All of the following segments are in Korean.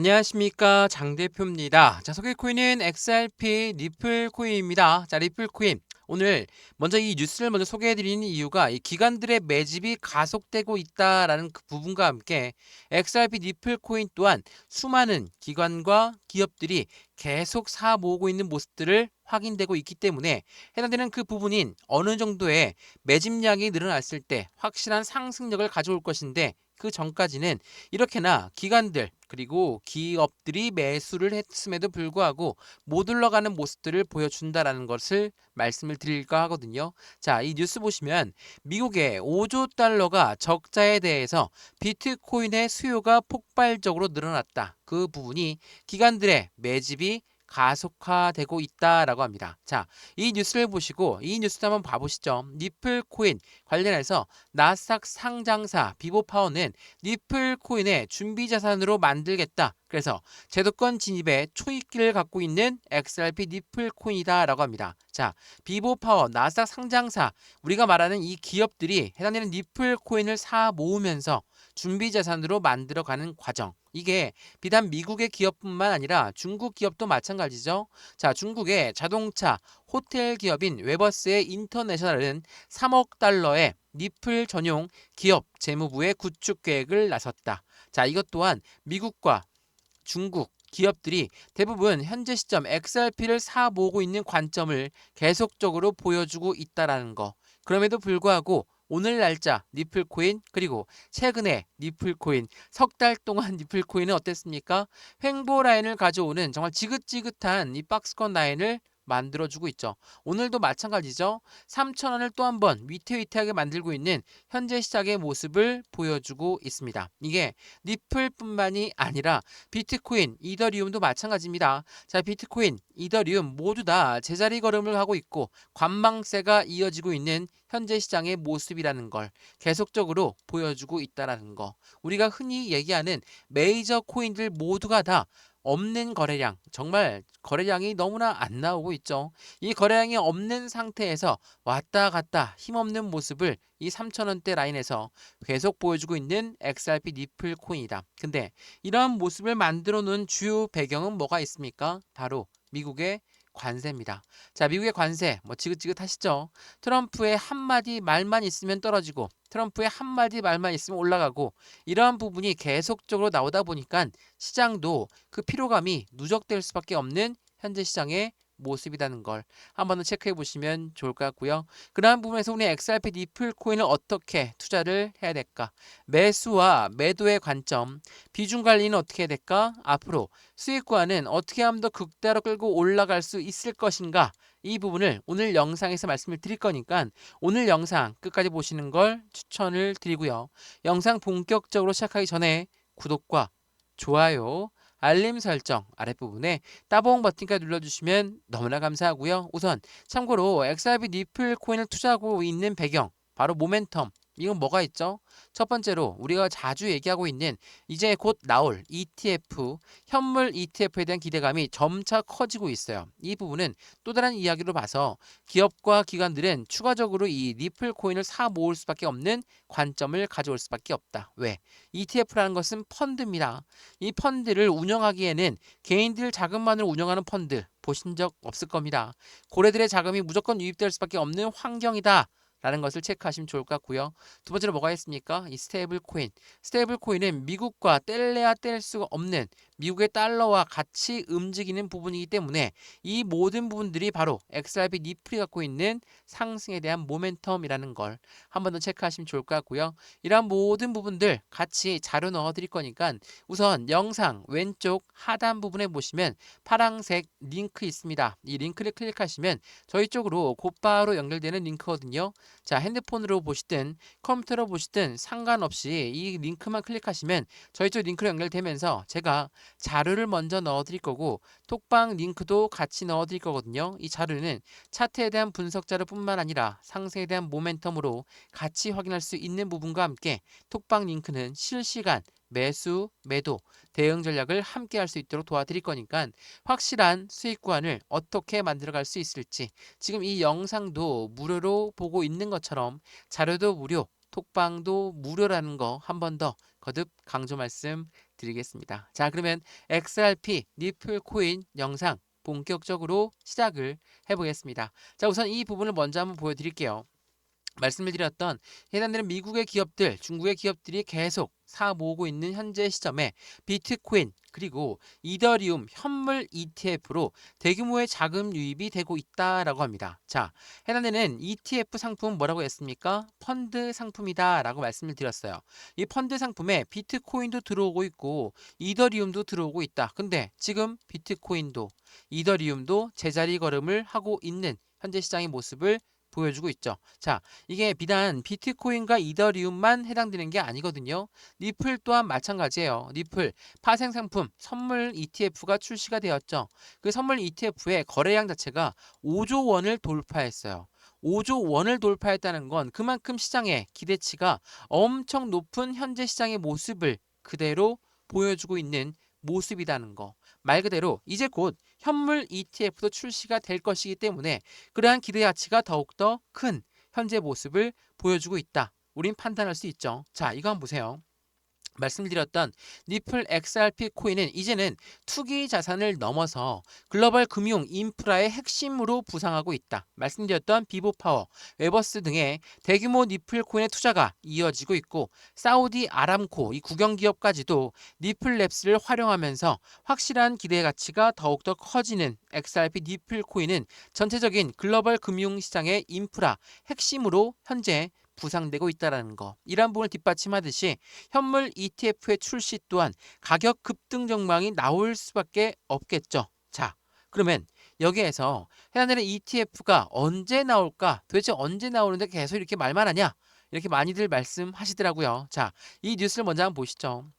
안녕하십니까 장 대표입니다. 자 소개 코인은 XRP 리플 코인입니다. 자 리플 코인 오늘 먼저 이 뉴스를 먼저 소개해드리는 이유가 이 기관들의 매집이 가속되고 있다라는 그 부분과 함께 XRP 리플 코인 또한 수많은 기관과 기업들이 계속 사 모으고 있는 모습들을 확인되고 있기 때문에 해당되는 그 부분인 어느 정도의 매집량이 늘어났을 때 확실한 상승력을 가져올 것인데 그 전까지는 이렇게나 기관들 그리고 기업들이 매수를 했음에도 불구하고 못 올라가는 모습들을 보여준다라는 것을 말씀을 드릴까 하거든요. 자, 이 뉴스 보시면 미국의 5조 달러가 적자에 대해서 비트코인의 수요가 폭발적으로 늘어났다. 그 부분이 기관들의 매집이 가속화되고 있다라고 합니다. 자, 이 뉴스를 보시고 이 뉴스도 한번 봐보시죠. 니플 코인 관련해서 나스닥 상장사 비보파워는 니플 코인의 준비 자산으로 만들겠다. 그래서 제도권 진입에 초입기를 갖고 있는 XRP 니플 코인이다라고 합니다. 자, 비보파워 나스닥 상장사 우리가 말하는 이 기업들이 해당되는 니플 코인을 사 모으면서 준비 자산으로 만들어가는 과정. 이게 비단 미국의 기업뿐만 아니라 중국 기업도 마찬가지죠. 자, 중국의 자동차, 호텔 기업인 웨버스의 인터내셔널은 3억 달러의 니플 전용 기업 재무부의 구축 계획을 나섰다. 자, 이것 또한 미국과 중국 기업들이 대부분 현재 시점 XRP를 사 모으고 있는 관점을 계속적으로 보여주고 있다라는 거. 그럼에도 불구하고 오늘 날짜 니플코인 그리고 최근에 니플코인 석 달 동안 니플코인은 어땠습니까? 횡보 라인을 가져오는 정말 지긋지긋한 이 박스권 라인을 만들어주고 있죠. 오늘도 마찬가지죠. 3,000원을 또 한 번 위태위태하게 만들고 있는 현재 시장의 모습을 보여주고 있습니다. 이게 니플뿐만이 아니라 비트코인, 이더리움도 마찬가지입니다. 자, 비트코인, 이더리움 모두 다 제자리 걸음을 하고 있고 관망세가 이어지고 있는 현재 시장의 모습이라는 걸 계속적으로 보여주고 있다라는 거. 우리가 흔히 얘기하는 메이저 코인들 모두가 다 없는 거래량, 정말 거래량이 너무나 안 나오고 있죠. 이 거래량이 없는 상태에서 왔다 갔다 힘없는 모습을 이 3천원대 라인에서 계속 보여주고 있는 XRP 니플 코인이다. 근데 이러한 모습을 만들어 놓은 주요 배경은 뭐가 있습니까? 바로 미국의 관세입니다. 자, 미국의 관세, 뭐 지긋지긋하시죠? 트럼프의 한마디 말만 있으면 떨어지고 트럼프의 한마디 말만 있으면 올라가고 이러한 부분이 계속적으로 나오다 보니까 시장도 그 피로감이 누적될 수밖에 없는 현재 시장의 모습이라는 걸 한번 더 체크해 보시면 좋을 것 같고요. 그러한 부분에서 우리 XRP 니플 코인을 어떻게 투자를 해야 될까? 매수와 매도의 관점, 비중 관리는 어떻게 해야 될까? 앞으로 수익과는 어떻게 하면 더 극대로 끌고 올라갈 수 있을 것인가? 이 부분을 오늘 영상에서 말씀을 드릴 거니까 오늘 영상 끝까지 보시는 걸 추천을 드리고요. 영상 본격적으로 시작하기 전에 구독과 좋아요, 알림 설정 아랫부분에 따봉 버튼까지 눌러주시면 너무나 감사하고요. 우선 참고로 XRP 니플 코인을 투자하고 있는 배경 바로 모멘텀 이건 뭐가 있죠? 첫 번째로 우리가 자주 얘기하고 있는 이제 곧 나올 ETF, 현물 ETF에 대한 기대감이 점차 커지고 있어요. 이 부분은 또 다른 이야기로 봐서 기업과 기관들은 추가적으로 이 리플 코인을 사 모을 수밖에 없는 관점을 가져올 수밖에 없다. 왜? ETF라는 것은 펀드입니다. 이 펀드를 운영하기에는 개인들 자금만으로 운영하는 펀드 보신 적 없을 겁니다. 고래들의 자금이 무조건 유입될 수밖에 없는 환경이다. 라는 것을 체크하시면 좋을 것 같고요. 두 번째로 뭐가 있습니까? 이 스테이블 코인. 스테이블 코인은 미국과 뗄래야 뗄 수가 없는 미국의 달러와 같이 움직이는 부분이기 때문에 이 모든 부분들이 바로 XRP 니플이 갖고 있는 상승에 대한 모멘텀이라는 걸 한 번 더 체크하시면 좋을 것 같고요. 이러한 모든 부분들 같이 자료 넣어 드릴 거니까 우선 영상 왼쪽 하단 부분에 보시면 파랑색 링크 있습니다. 이 링크를 클릭하시면 저희 쪽으로 곧바로 연결되는 링크거든요. 자, 핸드폰으로 보시든 컴퓨터로 보시든 상관없이 이 링크만 클릭하시면 저희 쪽 링크로 연결되면서 제가 자료를 먼저 넣어 드릴 거고 톡방 링크도 같이 넣어 드릴 거거든요. 이 자료는 차트에 대한 분석 자료뿐만 아니라 상승에 대한 모멘텀으로 같이 확인할 수 있는 부분과 함께 톡방 링크는 실시간 매수, 매도, 대응 전략을 함께 할 수 있도록 도와드릴 거니까 확실한 수익 구간을 어떻게 만들어갈 수 있을지 지금 이 영상도 무료로 보고 있는 것처럼 자료도 무료, 톡방도 무료라는 거 한 번 더 거듭 강조 말씀 드리겠습니다. 자, 그러면 XRP 리플 코인 영상 본격적으로 시작을 해보겠습니다. 자, 우선 이 부분을 먼저 한번 보여드릴게요. 말씀을 드렸던 해당되는 미국의 기업들, 중국의 기업들이 계속 사 모으고 있는 현재 시점에 비트코인 그리고 이더리움 현물 ETF로 대규모의 자금 유입이 되고 있다라고 합니다. 자, 해당되는 ETF 상품 뭐라고 했습니까? 펀드 상품이다라고 말씀을 드렸어요. 이 펀드 상품에 비트코인도 들어오고 있고 이더리움도 들어오고 있다. 근데 지금 비트코인도 이더리움도 제자리 걸음을 하고 있는 현재 시장의 모습을 보여주고 있죠. 자, 이게 비단 비트코인과 이더리움만 해당되는 게 아니거든요. 리플 또한 마찬가지예요. 리플 파생 상품 선물 ETF가 출시가 되었죠. 그 선물 ETF의 거래량 자체가 5조 원을 돌파했어요. 5조 원을 돌파했다는 건 그만큼 시장의 기대치가 엄청 높은 현재 시장의 모습을 그대로 보여주고 있는 모습이라는 거. 말 그대로 이제 곧 현물 ETF도 출시가 될 것이기 때문에 그러한 기대 가치가 더욱더 큰 현재 모습을 보여주고 있다. 우린 판단할 수 있죠. 자, 이거 한번 보세요. 말씀드렸던 리플 XRP 코인은 이제는 투기 자산을 넘어서 글로벌 금융 인프라의 핵심으로 부상하고 있다. 말씀드렸던 비보파워, 웨버스 등의 대규모 리플 코인의 투자가 이어지고 있고 사우디 아람코 이 국영 기업까지도 리플 랩스를 활용하면서 확실한 기대 가치가 더욱더 커지는 XRP 리플 코인은 전체적인 글로벌 금융 시장의 인프라 핵심으로 현재 부상되고 있다는 거. 이러한 부분을 뒷받침하듯이 현물 ETF의 출시 또한 가격 급등 전망이 나올 수밖에 없겠죠. 자, 그러면 여기에서 해당되는 ETF가 언제 나올까? 도대체 언제 나오는데 계속 이렇게 말만 하냐? 이렇게 많이들 말씀하시더라고요. 자, 이 뉴스를 먼저 한번 보시죠.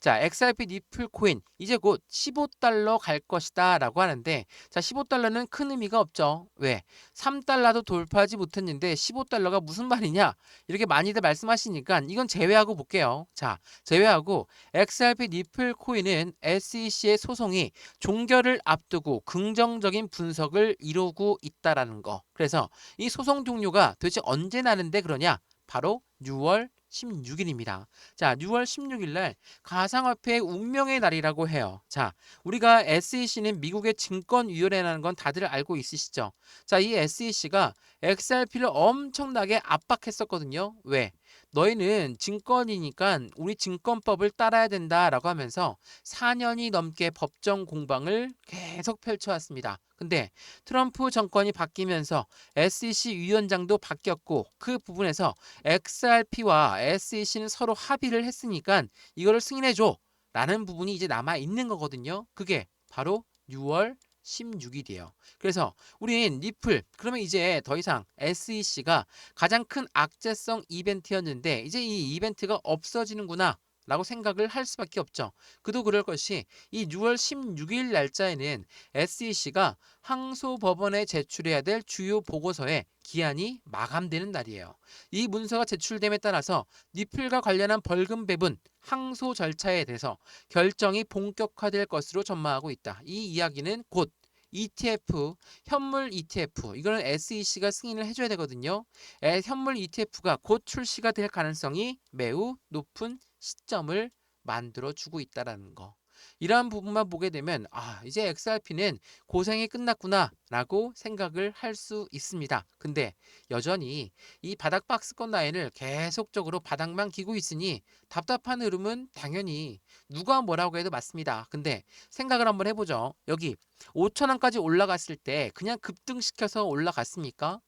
자, XRP 리플 코인 이제 곧 15달러 갈 것이다 라고 하는데 자, 15달러는 큰 의미가 없죠. 왜? 3달러도 돌파하지 못했는데 15달러가 무슨 말이냐? 이렇게 많이들 말씀하시니까 이건 제외하고 볼게요. 자, 제외하고 XRP 리플 코인은 SEC의 소송이 종결을 앞두고 긍정적인 분석을 이루고 있다라는 거. 그래서 이 소송 종료가 도대체 언제 나는데 그러냐? 바로 6월 16일입니다. 자, 6월 16일 날 가상화폐의 운명의 날이라고 해요. 자, 우리가 SEC는 미국의 증권위원회라는 건 다들 알고 있으시죠? 자, 이 SEC가 XRP를 엄청나게 압박했었거든요. 왜? 너희는 증권이니까 우리 증권법을 따라야 된다라고 하면서 4년이 넘게 법정 공방을 계속 펼쳐왔습니다. 근데 트럼프 정권이 바뀌면서 SEC 위원장도 바뀌었고 그 부분에서 XRP와 SEC는 서로 합의를 했으니까 이거를 승인해줘 라는 부분이 이제 남아 있는 거거든요. 그게 바로 6월 16일이에요. 그래서 우린 리플 그러면 이제 더 이상 SEC가 가장 큰 악재성 이벤트였는데 이제 이 이벤트가 없어지는구나. 라고 생각을 할 수밖에 없죠. 그도 그럴 것이 이 6월 16일 날짜에는 SEC가 항소법원에 제출해야 될 주요 보고서에 기한이 마감되는 날이에요. 이 문서가 제출됨에 따라서 니플과 관련한 벌금 배분, 항소 절차에 대해서 결정이 본격화될 것으로 전망하고 있다. 이 이야기는 곧 ETF, 현물 ETF, 이거는 SEC가 승인을 해줘야 되거든요. 에, 현물 ETF가 곧 출시가 될 가능성이 매우 높은 시점을 만들어 주고 있다라는 거. 이러한 부분만 보게 되면 아 이제 XRP는 고생이 끝났구나라고 생각을 할 수 있습니다. 근데 여전히 이 바닥 박스권 라인을 계속적으로 바닥만 기고 있으니 답답한 흐름은 당연히 누가 뭐라고 해도 맞습니다. 근데 생각을 한번 해보죠. 여기 5천원까지 올라갔을 때 그냥 급등시켜서 올라갔습니까?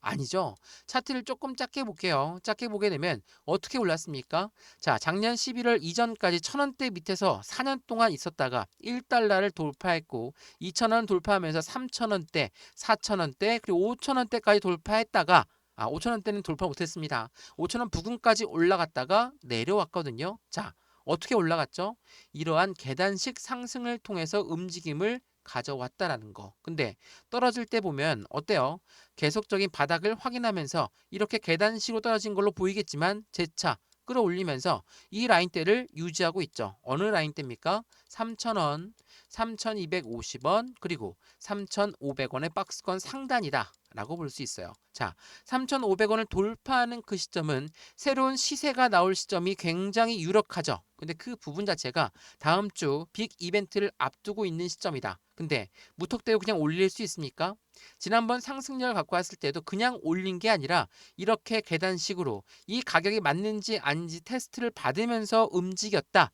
아니죠. 차트를 조금 작게 볼게요. 작게 보게 되면 어떻게 올랐습니까? 자, 작년 11월 이전까지 1000원대 밑에서 4년 동안 있었다가 1달러를 돌파했고 2000원 돌파하면서 3000원대, 4000원대, 그리고 5000원대까지 돌파했다가 아, 5천원대는 돌파 못했습니다. 5천원 부근까지 올라갔다가 내려왔거든요. 자, 어떻게 올라갔죠? 이러한 계단식 상승을 통해서 움직임을 가져왔다라는 거. 근데 떨어질 때 보면 어때요? 계속적인 바닥을 확인하면서 이렇게 계단식으로 떨어진 걸로 보이겠지만 재차 끌어올리면서 이 라인대를 유지하고 있죠. 어느 라인대입니까? 3,000원, 3,250원, 그리고 3,500원의 박스권 상단이다. 라고 볼 수 있어요. 자, 3,500원을 돌파하는 그 시점은 새로운 시세가 나올 시점이 굉장히 유력하죠. 근데 그 부분 자체가 다음 주 빅 이벤트를 앞두고 있는 시점이다. 근데 무턱대고 그냥 올릴 수 있습니까? 지난번 상승률 갖고 왔을 때도 그냥 올린 게 아니라 이렇게 계단식으로 이 가격이 맞는지 아닌지 테스트를 받으면서 움직였다.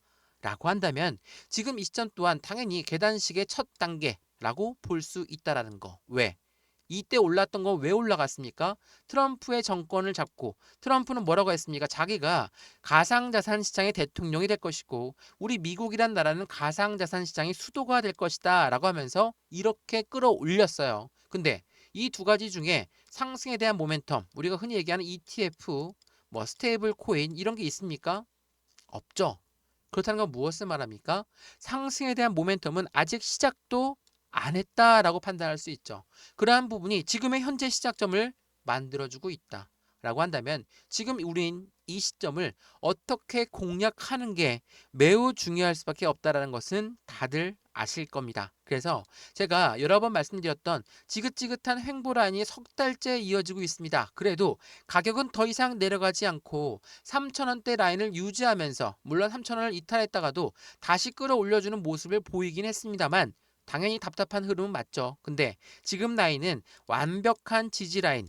라고 한다면 지금 이 시점 또한 당연히 계단식의 첫 단계라고 볼 수 있다라는 거. 왜? 이때 올랐던 거왜 올라갔습니까? 트럼프의 정권을 잡고 트럼프는 뭐라고 했습니까? 자기가 가상자산 시장의 대통령이 될 것이고 우리 미국이란 나라는 가상자산 시장의 수도가 될 것이다 라고 하면서 이렇게 끌어올렸어요. 근데 이 두 가지 중에 상승에 대한 모멘텀 우리가 흔히 얘기하는 ETF 뭐 스테이블 코인 이런 게 있습니까? 없죠. 그렇다는 건 무엇을 말합니까? 상승에 대한 모멘텀은 아직 시작도 안 했다라고 판단할 수 있죠. 그러한 부분이 지금의 현재 시작점을 만들어주고 있다. 라고 한다면 지금 우린 이 시점을 어떻게 공략하는 게 매우 중요할 수밖에 없다라는 것은 다들 아실 겁니다. 그래서 제가 여러 번 말씀드렸던 지긋지긋한 횡보 라인이 석 달째 이어지고 있습니다. 그래도 가격은 더 이상 내려가지 않고 3,000원대 라인을 유지하면서 물론 3,000원을 이탈했다가도 다시 끌어올려주는 모습을 보이긴 했습니다만 당연히 답답한 흐름은 맞죠. 근데 지금 라인은 완벽한 지지 라인,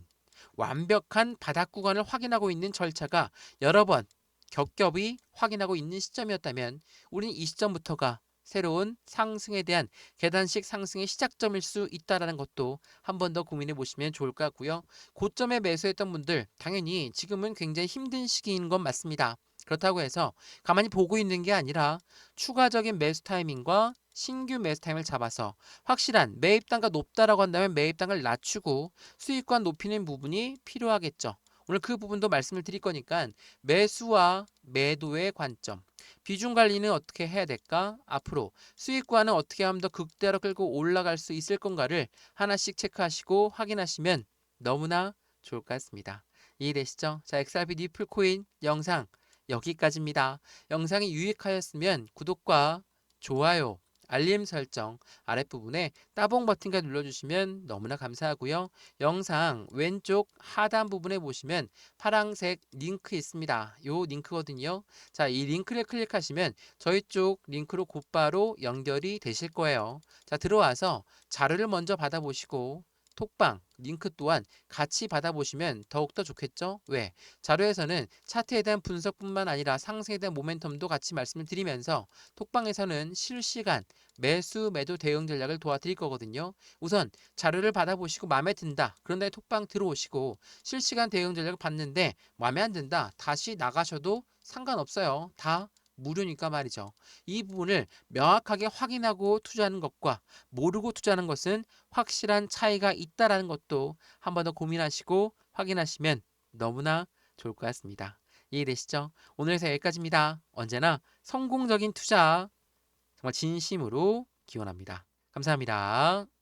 완벽한 바닥 구간을 확인하고 있는 절차가 여러 번 겹겹이 확인하고 있는 시점이었다면 우리는 이 시점부터가 새로운 상승에 대한 계단식 상승의 시작점일 수 있다라는 것도 한 번 더 고민해 보시면 좋을 것 같고요. 고점에 매수했던 분들 당연히 지금은 굉장히 힘든 시기인 건 맞습니다. 그렇다고 해서 가만히 보고 있는 게 아니라 추가적인 매수 타이밍과 신규 매수 타임을 잡아서 확실한 매입 단가 높다라고 한다면 매입 단가를 낮추고 수익권 높이는 부분이 필요하겠죠. 오늘 그 부분도 말씀을 드릴 거니까 매수와 매도의 관점, 비중 관리는 어떻게 해야 될까? 앞으로 수익과는 어떻게 하면 더 극대로 끌고 올라갈 수 있을 건가를 하나씩 체크하시고 확인하시면 너무나 좋을 것 같습니다. 이해되시죠? 자, XRP 니플 코인 영상 여기까지입니다. 영상이 유익하였으면 구독과 좋아요, 알림 설정 아랫부분에 따봉 버튼까지 눌러주시면 너무나 감사하고요. 영상 왼쪽 하단 부분에 보시면 파랑색 링크 있습니다. 요 링크거든요. 자, 이 링크를 클릭하시면 저희 쪽 링크로 곧바로 연결이 되실 거예요. 자, 들어와서 자료를 먼저 받아보시고 톡방 링크 또한 같이 받아보시면 더욱더 좋겠죠? 왜? 자료에서는 차트에 대한 분석뿐만 아니라 상승에 대한 모멘텀도 같이 말씀을 드리면서 톡방에서는 실시간 매수 매도 대응 전략을 도와드릴 거거든요. 우선 자료를 받아보시고 마음에 든다. 그런 다음에 톡방 들어오시고 실시간 대응 전략을 봤는데 마음에 안 든다. 다시 나가셔도 상관없어요. 다 무료니까 말이죠. 이 부분을 명확하게 확인하고 투자하는 것과 모르고 투자하는 것은 확실한 차이가 있다라는 것도 한 번 더 고민하시고 확인하시면 너무나 좋을 것 같습니다. 이해되시죠? 오늘 에서 여기까지입니다. 언제나 성공적인 투자 정말 진심으로 기원합니다. 감사합니다.